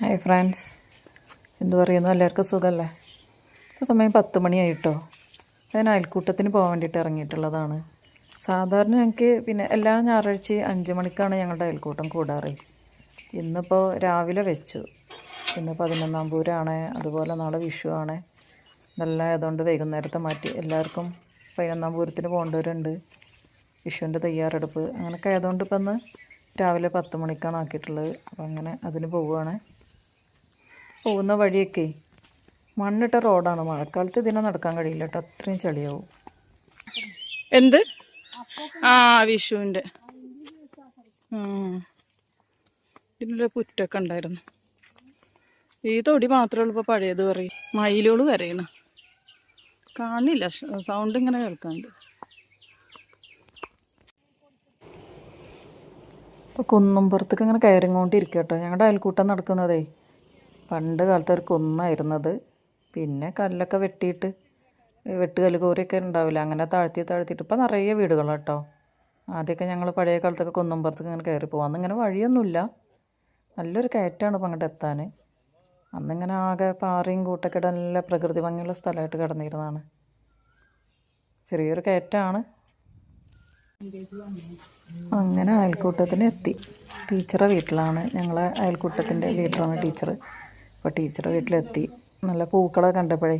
Hi friends എന്തു പറയുന്നു? എല്ലാവർക്കും സുഖമല്ലേ ഇപ്പോൾ സമയം പത്ത് മണിയായിട്ടോ. ഞാൻ അയൽക്കൂട്ടത്തിന് പോകാൻ വേണ്ടിയിട്ട് ഇറങ്ങിയിട്ടുള്ളതാണ്. സാധാരണ ഞങ്ങൾക്ക് പിന്നെ എല്ലാ ഞായറാഴ്ച അഞ്ച് മണിക്കാണ് ഞങ്ങളുടെ അയൽക്കൂട്ടം കൂടാറ്. ഇന്നിപ്പോൾ രാവിലെ വെച്ചു. ഇന്ന് പതിനൊന്നാം പൂരാണ്. അതുപോലെ നാളെ വിഷു ആണ്. നല്ല ആയതുകൊണ്ട് വൈകുന്നേരത്തെ മാറ്റി. എല്ലാവർക്കും പതിനൊന്നാം പൂരത്തിന് പോകേണ്ടവരുണ്ട്. വിഷുവിന്റെ തയ്യാറെടുപ്പ് അങ്ങനെയൊക്കെ ആയതുകൊണ്ട് ഇപ്പം ഇന്ന് രാവിലെ പത്ത് മണിക്കാണ് ആക്കിയിട്ടുള്ളത്. അപ്പം അങ്ങനെ അതിന് പോവുകയാണ്. പോകുന്ന വഴിയൊക്കെ മണ്ണിട്ട റോഡാണ്. മഴക്കാലത്ത് ഇതിനെ നടക്കാൻ കഴിയില്ല കേട്ടോ അത്രയും ചളിയാവും. എന്ത്? ആ വിഷുവിന്റെ ഇതിനുള്ള പുറ്റൊക്കെ ഉണ്ടായിരുന്നു. ഈ തൊടി മാത്രമേ ഉള്ളൂ ഇപ്പോൾ പഴയത് പറയും. മയിലുകൾ കരയണ. കാണില്ല സൗണ്ട് ഇങ്ങനെ കേൾക്കാണ്ട്. ഇപ്പോൾ കുന്നുംപുറത്തേക്ക് ഇങ്ങനെ കയറിങ്ങോണ്ടിരിക്കട്ടോ കേട്ടോ ഞങ്ങളുടെ അയൽക്കൂട്ടം നടക്കുന്നതേ പണ്ട് കാലത്ത് ഒരു കുന്നായിരുന്നത്. പിന്നെ കല്ലൊക്കെ വെട്ടിയിട്ട് വെട്ടുകല്ല് കോരിയൊക്കെ ഉണ്ടാവില്ല? അങ്ങനെ താഴ്ത്തി താഴ്ത്തിയിട്ട്. ഇപ്പം നിറയെ വീടുകളാണ് കേട്ടോ ആദ്യമൊക്കെ ഞങ്ങൾ പഴയ കാലത്തൊക്കെ കുന്നുംപുറത്തേക്ക് ഇങ്ങനെ കയറി പോകും അന്നിങ്ങനെ വഴിയൊന്നുമില്ല. നല്ലൊരു കയറ്റമാണ് ഇപ്പം അങ്ങോട്ട് എത്താൻ. അന്നിങ്ങനെ ആകെ പാറയും കൂട്ടൊക്കെ നല്ല പ്രകൃതി ഭംഗിയുള്ള സ്ഥലമായിട്ട് കിടന്നിരുന്നതാണ്. ചെറിയൊരു കയറ്റമാണ്. അങ്ങനെ അയൽക്കൂട്ടത്തിന് എത്തി. ടീച്ചറെ വീട്ടിലാണ് ഞങ്ങളെ അയൽക്കൂട്ടത്തിന്റെ ലീഡറാണ് ടീച്ചർ അപ്പോൾ ടീച്ചറുടെ വീട്ടിലെത്തി. നല്ല പൂക്കളൊക്കെ കണ്ടപ്പോഴേ.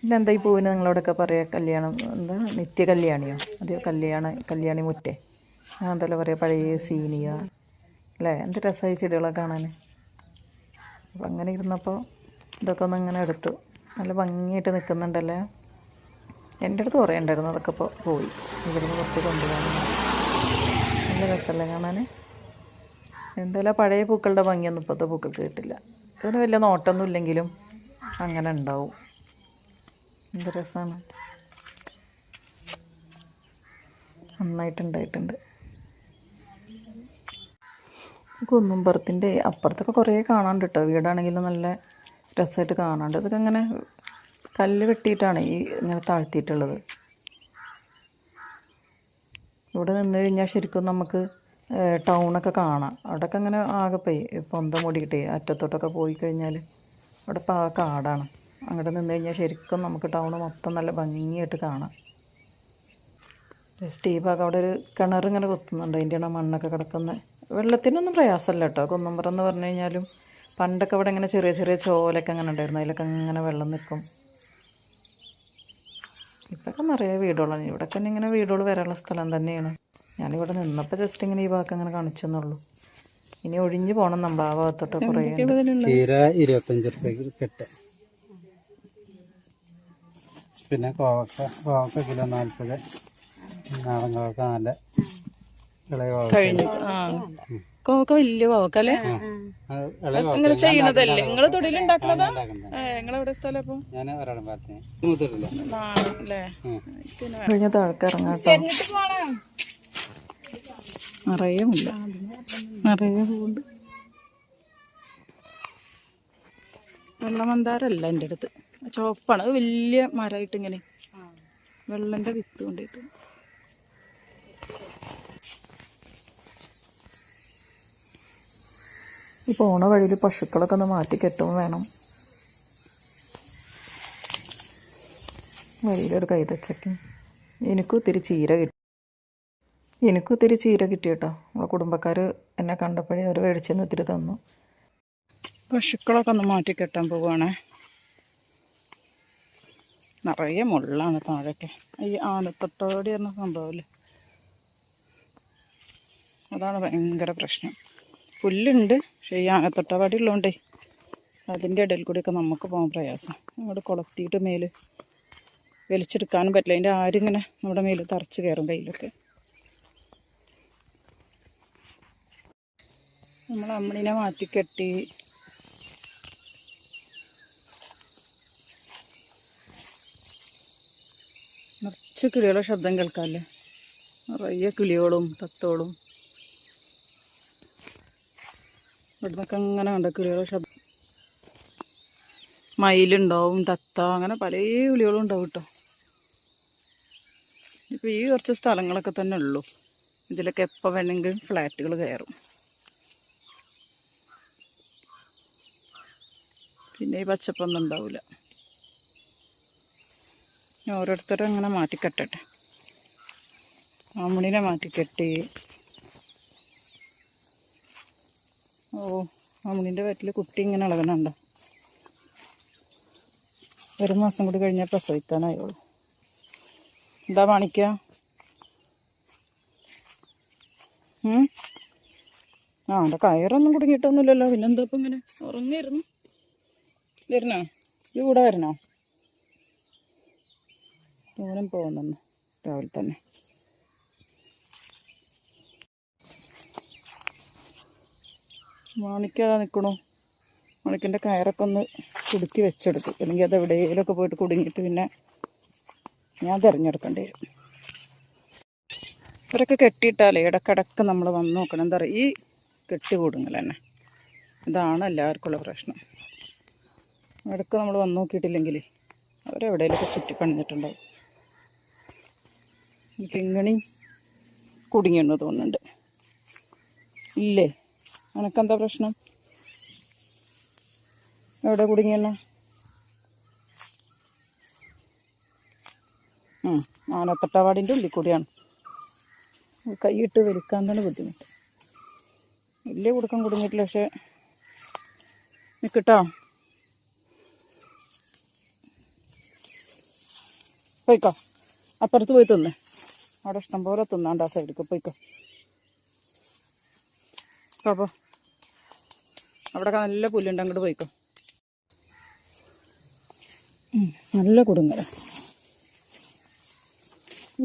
പിന്നെ എന്താ ഈ പൂവിന് നിങ്ങളോടൊക്കെ പറയുക കല്യാണം. എന്താ? നിത്യ കല്യാണിയോ അതെയോ? കല്യാണ കല്യാണി മുറ്റേ. ഞാൻ എന്തല്ലോ പറയുക പഴയ സീനിയ. അല്ലേ? എന്ത് രസമായി ചെടികളൊക്കെ കാണാൻ അപ്പം അങ്ങനെ ഇരുന്നപ്പോൾ ഇതൊക്കെ ഒന്ന് ഇങ്ങനെ എടുത്തു. നല്ല ഭംഗിയായിട്ട് നിൽക്കുന്നുണ്ടല്ലേ എന്റെ അടുത്ത് കുറേ അതൊക്കെ ഇപ്പോൾ പോയി. ഇവിടുന്ന് കുറച്ച് കൊണ്ടുപോകാൻ നല്ല രസമല്ലേ കാണാൻ എന്തായാലും പഴയ പൂക്കളുടെ ഭംഗിയൊന്നും ഇപ്പോഴത്തെ പൂക്കൾക്ക് കിട്ടില്ല. ഇതിന് വലിയ നോട്ടൊന്നും ഇല്ലെങ്കിലും അങ്ങനെ ഉണ്ടാവും. എന്ത് രസമാണ് നന്നായിട്ടുണ്ടായിട്ടുണ്ട്. കുന്നുംപുറത്തിന്റെ അപ്പുറത്തൊക്കെ കുറേ കാണാണ്ട് കേട്ടോ വീടാണെങ്കിലും നല്ല രസമായിട്ട് കാണാണ്ട് ഇതൊക്കെ ഇങ്ങനെ കല്ല് വെട്ടിയിട്ടാണ് ഈ ഇങ്ങനെ താഴ്ത്തിയിട്ടുള്ളത്. ഇവിടെ നിന്ന് കഴിഞ്ഞാൽ ശരിക്കും നമുക്ക് ടൗണൊക്കെ കാണാം. അവിടെയൊക്കെ അങ്ങനെ ആകെ പോയി പൊന്തം മൂടിക്കിട്ടേ അറ്റത്തോട്ടൊക്കെ പോയി കഴിഞ്ഞാൽ അവിടെ ആ കാടാണ്. അങ്ങോട്ട് നിന്ന് കഴിഞ്ഞാൽ ശരിക്കും നമുക്ക് ടൗൺ മൊത്തം നല്ല ഭംഗിയായിട്ട് കാണാം. സ്റ്റീവാക്ക് അവിടെ ഒരു കിണർ ഇങ്ങനെ കുത്തുന്നുണ്ട്. അതിന്റെയാണ് മണ്ണൊക്കെ കിടക്കുന്നത് വെള്ളത്തിനൊന്നും പ്രയാസമല്ല കേട്ടോ. കുന്നമ്പറം എന്ന് പറഞ്ഞു കഴിഞ്ഞാലും പണ്ടൊക്കെ അവിടെ ഇങ്ങനെ ചെറിയ ചെറിയ ചോലൊക്കെ അങ്ങനെ ഉണ്ടായിരുന്നു. അതിലൊക്കെ അങ്ങനെ വെള്ളം നിൽക്കും. ഇപ്പോഴൊക്കെ നിറയെ വീടുകളാണ്. ഇവിടെ തന്നെ ഇങ്ങനെ വീടുകൾ വരാനുള്ള സ്ഥലം തന്നെയാണ്. ഞാനിവിടെ നിന്നപ്പോൾ ജസ്റ്റ് ഇങ്ങനെ ഈ ഭാഗം അങ്ങനെ കാണിച്ചെന്നുള്ളൂ ഇനി ഒഴിഞ്ഞു പോകണം നമ്മൾ ആ ഭാഗത്തോട്ട് കുറേ ഇരുപത്തഞ്ച് റുപ്യക്ക് കെട്ട്. പിന്നെ കോവക്ക കോവക്ക കിലോ നാൽപ്പത് നാടൻ കോവക്ക നല്ല കഴിഞ്ഞു. ആ. കോവക്ക വലിയ കോവക്ക അല്ലേ? ഇങ്ങനെ ചെയ്യണതല്ലേ നിങ്ങൾ തൊടിയിലുണ്ടാക്കണതാ ഉണ്ടാക്കുന്നത്? നിങ്ങളെവിടെ സ്ഥലം അല്ലേ? കഴിഞ്ഞ താഴേക്ക് ഇറങ്ങാട്ടോ. നിറയെ ഉണ്ട്. നിറയെ പൂണ്ട് വെള്ളമന്താരല്ല എന്റെ അടുത്ത്. ചുവപ്പാണ്. അത് വലിയ മരമായിട്ട് ഇങ്ങനെ വെള്ളന്റെ വിത്ത് കൊണ്ടിട്ട്. ഈ പോണ വഴിയിൽ പശുക്കളൊക്കെ ഒന്ന് മാറ്റി കെട്ടും വേണം. വഴിയിലൊരു കൈതച്ചക്കും എനിക്കും ഇത്തിരി ചീര കിട്ടി. എനിക്കും ഒത്തിരി ചീര കിട്ടി കേട്ടോ. നമ്മളെ കുടുംബക്കാർ എന്നെ കണ്ടപ്പോഴേ അവർ മേടിച്ചെന്ന് ഒത്തിരി തന്നു. പശുക്കളൊക്കെ ഒന്ന് മാറ്റി കെട്ടാൻ പോവുകയാണേ. നിറയെ മുള്ളാണ് താഴെയൊക്കെ ഈ ആനത്തൊട്ടോടി എന്ന സംഭവമല്ലേ അതാണ് ഭയങ്കര പ്രശ്നം. പുല്ലുണ്ട് പക്ഷേ ഈ ആനത്തൊട്ടവാടി ഉള്ളതുകൊണ്ടേ അതിന്റെ ഇടയിൽ കൂടിയൊക്കെ നമുക്ക് പോകാൻ പ്രയാസം. നമ്മുടെ കൊളത്തിയിട്ട് മേൽ വലിച്ചെടുക്കാനും പറ്റില്ല. അതിന്റെ ഇങ്ങനെ നമ്മുടെ മേൽ തറച്ച് കയറും കയ്യിലൊക്കെ നമ്മൾ അമ്മണിനെ മാറ്റിക്കെട്ടി. നിറച്ച് കിളികളുടെ ശബ്ദം കേൾക്കാമല്ലേ നിറയെ കിളികളും തത്തോളും. ഇവിടുന്നൊക്കെ അങ്ങനെ കണ്ട കിളികളുടെ ശബ്ദം? മയിലുണ്ടാവും തത്ത അങ്ങനെ പല കിളികളും ഉണ്ടാവും കേട്ടോ. ഇപ്പോൾ ഈ കുറച്ച് സ്ഥലങ്ങളൊക്കെ തന്നെ ഉള്ളൂ. ഇതിലൊക്കെ എപ്പോൾ വേണമെങ്കിലും ഫ്ലാറ്റുകൾ കയറും. പിന്നെ ഈ പച്ചപ്പൊന്നും ഉണ്ടാവില്ല ഓരോരുത്തരും അങ്ങനെ മാറ്റിക്കെട്ടട്ടെ. മാമണിനെ മാറ്റിക്കെട്ടി. ഓ മാമണിന്റെ വയറ്റിൽ കുട്ടി ഇങ്ങനെ ഇളകണുണ്ടോ ഒരു മാസം കൂടി കഴിഞ്ഞാൽ പ്രസവിക്കാനായുള്ളൂ എന്താ മാണിക്ക? ആ എന്റെ കയറൊന്നും കുടുങ്ങിയിട്ടൊന്നുമില്ലല്ലോ. പിന്നെന്താ ഇപ്പം ഇങ്ങനെ? ഉറങ്ങിയിരുന്നു? വരണോ ഇത് കൂടെ വരണോ ദൂരം പോകുന്നു രാവിലെ തന്നെ. മാണിക്കതാ നിൽക്കണു മണിക്കിന്റെ കയറൊക്കെ ഒന്ന് കുടുക്കി വെച്ചെടുത്തു. അല്ലെങ്കിൽ അത് എവിടെയെങ്കിലുമൊക്കെ പോയിട്ട് കുടുങ്ങിയിട്ട് പിന്നെ ഞാൻ തിരഞ്ഞെടുക്കേണ്ടി വരും. ഇവരൊക്കെ കെട്ടിയിട്ടാലേ ഇടക്കിടക്ക് നമ്മൾ വന്ന് നോക്കണം. എന്താ പറയുക ഈ കെട്ടി കൂടുങ്ങൽ തന്നെ. ഇതാണ് എല്ലാവർക്കുള്ള പ്രശ്നം. ഇടയ്ക്ക് നമ്മൾ വന്ന് നോക്കിയിട്ടില്ലെങ്കിൽ അവരെവിടെയൊക്കെ ചുറ്റി പണിഞ്ഞിട്ടുണ്ടാവും എനിക്ക് ഇങ്ങണി കുടുങ്ങിയെന്ന് തോന്നുന്നുണ്ട്. ഇല്ലേ? നിനക്കെന്താ പ്രശ്നം? എവിടെ കുടുങ്ങിയെന്ന? ആനത്തട്ടവാടിന്റെ ഉള്ളിൽ കൂടിയാണ്. കൈയിട്ട് വലിക്കാൻ തന്നെ ബുദ്ധിമുട്ട്. വലിയ കുടുക്കം കുടുങ്ങിയിട്ടില്ല പക്ഷേ. നിൽക്കട്ടോ പോയിക്കോ. അപ്പുറത്ത് പോയി തിന്ന്. അവിടെ ഇഷ്ടം പോലെ തിന്നാണ്ട് ആ സൈഡിൽ പോയിക്കോ. അപ്പോ അവിടെ നല്ല പുല്ലുണ്ട് അങ്ങോട്ട് പോയിക്കോ. നല്ല കുടുങ്ങല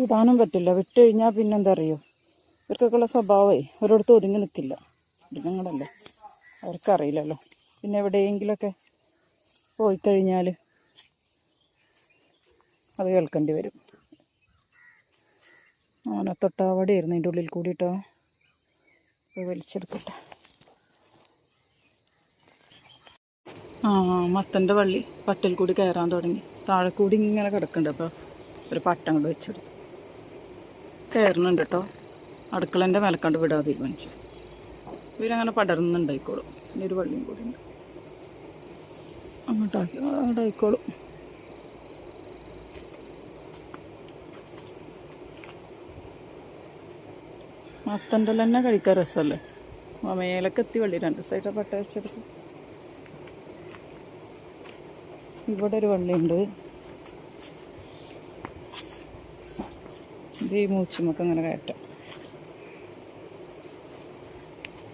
ഇതാനും പറ്റില്ല. വിട്ട് കഴിഞ്ഞാൽ പിന്നെന്താ അറിയോ ഇവർക്കൊക്കെയുള്ള സ്വഭാവമേ ഒരിടത്തും ഒതുങ്ങി നിൽക്കില്ല മൃഗങ്ങളല്ലേ അവർക്കറിയില്ലല്ലോ. പിന്നെ എവിടെയെങ്കിലൊക്കെ പോയി കഴിഞ്ഞാൽ അത് കേൾക്കേണ്ടി വരും. ആനത്തൊട്ടാവടിയായിരുന്നു അതിന്റെ ഉള്ളിൽ കൂടിയിട്ടോ. വലിച്ചെടുക്കട്ടെ ആ മത്തന്റെ വള്ളി പട്ടിൽ കൂടി കയറാൻ തുടങ്ങി. താഴെ കൂടി ഇങ്ങനെ കിടക്കുന്നുണ്ട് അപ്പോൾ ഒരു പട്ടം കൊണ്ട് വെച്ചെടുത്തു. കയറുന്നുണ്ട് കേട്ടോ. അടുക്കളന്റെ മേലക്കണ്ട് വിടാൻ തീരുമാനിച്ചു. ഇവരങ്ങനെ പടർന്നുണ്ടായിക്കോളും. ഇനി ഒരു വള്ളിയും കൂടി ഉണ്ട്. അങ്ങോട്ടാക്കി അവിടെ ആയിക്കോളും. മത്തന്റെ തന്നെ കഴിക്കാൻ രസമല്ലേ? മേലൊക്കെ എത്തി വള്ളി രണ്ട് സൈഡ് പട്ട വെച്ചെടുത്ത്. ഇവിടെ ഒരു വള്ളിയുണ്ട്. ഇത് ഈ മൂച്ചുമൊക്കെ അങ്ങനെ കയറ്റാം.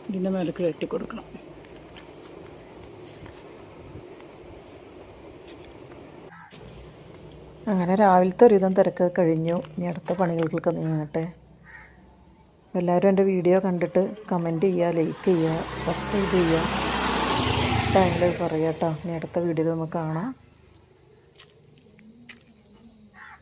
ഇതിന്റെ മേലേക്ക് കയറ്റി കൊടുക്കണം. അങ്ങനെ രാവിലത്തെ ഒരുവിധം തിരക്ക് കഴിഞ്ഞു. ഇനി അടുത്ത പണികൾക്കൊക്കെ നീങ്ങട്ടെ. എല്ലാവരും എന്റെ വീഡിയോ കണ്ടിട്ട് കമന്റ് ചെയ്യുക ലൈക്ക് ചെയ്യുക സബ്സ്ക്രൈബ് ചെയ്യുക. ടൈമിൽ പറയാം കേട്ടോ ഇനി അടുത്ത വീഡിയോയിൽ നമുക്ക് കാണാം.